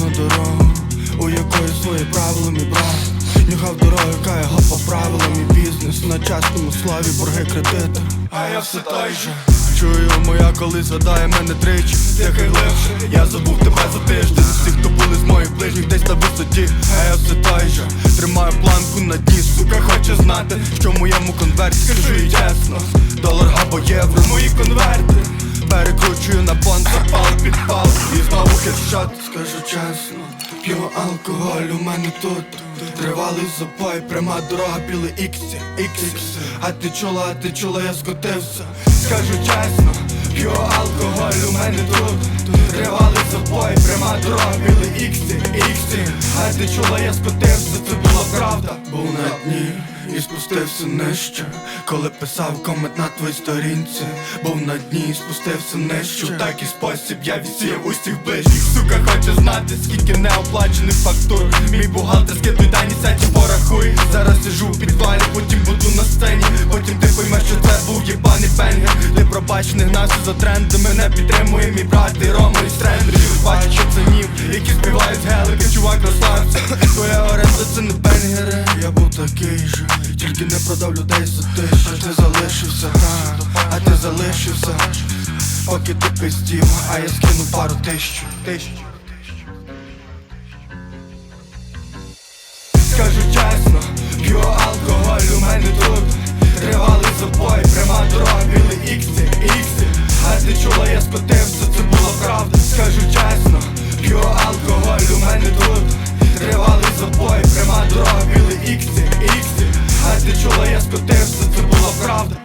червону дорогу, у якої свої правила мій брат. Нюхав дорогу, яка його поправила мій бізнес. На частому славі борги кредити. А я все той же. Чую, моя коли згадає мене тричі. Дихай глибше, я забув тебе за тиждень. З всіх, хто були з моїх ближніх десь на висоті. А я все той же. Тримаю планку на ті, сука, хоче знати, що в моєму конверті Скажи чесно, долар або євро, мої конверти. Перекручую на понт хедшот, скажу чесно П'ю алкоголь у мене тут. Тривалий запой, пряма дорога, білий іксі, іксі А ти чула, а ти чула, я скотився. Скажу чесно, п'ю алкоголь у мене тут. Тривалий запой, пряма дорога, білий іксі, іксі А ти чула, я скотився, це була правда. Був на дні і спустився нижче. Коли писав комент на твоїй сторінці Був на дні і спустився нижче. В такий спосіб я відсіяв усіх ближніх. Сука хоче знати, скільки неоплачених фактур. Мій бухгалтер скидуй дані сечі порахуй. Зараз сижу в підвалі, потім буду на сцені. Потім ти поймеш, що це був єбаний бенгер. Ти пробач, не гнався за тренди Мене підтримує мій брат і Рома із трендрів Бачу пацанів, які співають гелики, чувак розслабся продав людей за тисячу А ти залишився, а ти залишився Поки ти пиздів, а я скину пару тисяч. Скажу чесно, п'ю алкоголь у мене тут Тривалий запой, пряма дорога, білий іксі, іксі А ти чула, я скотився, Ти чула, я спотився, це була правда.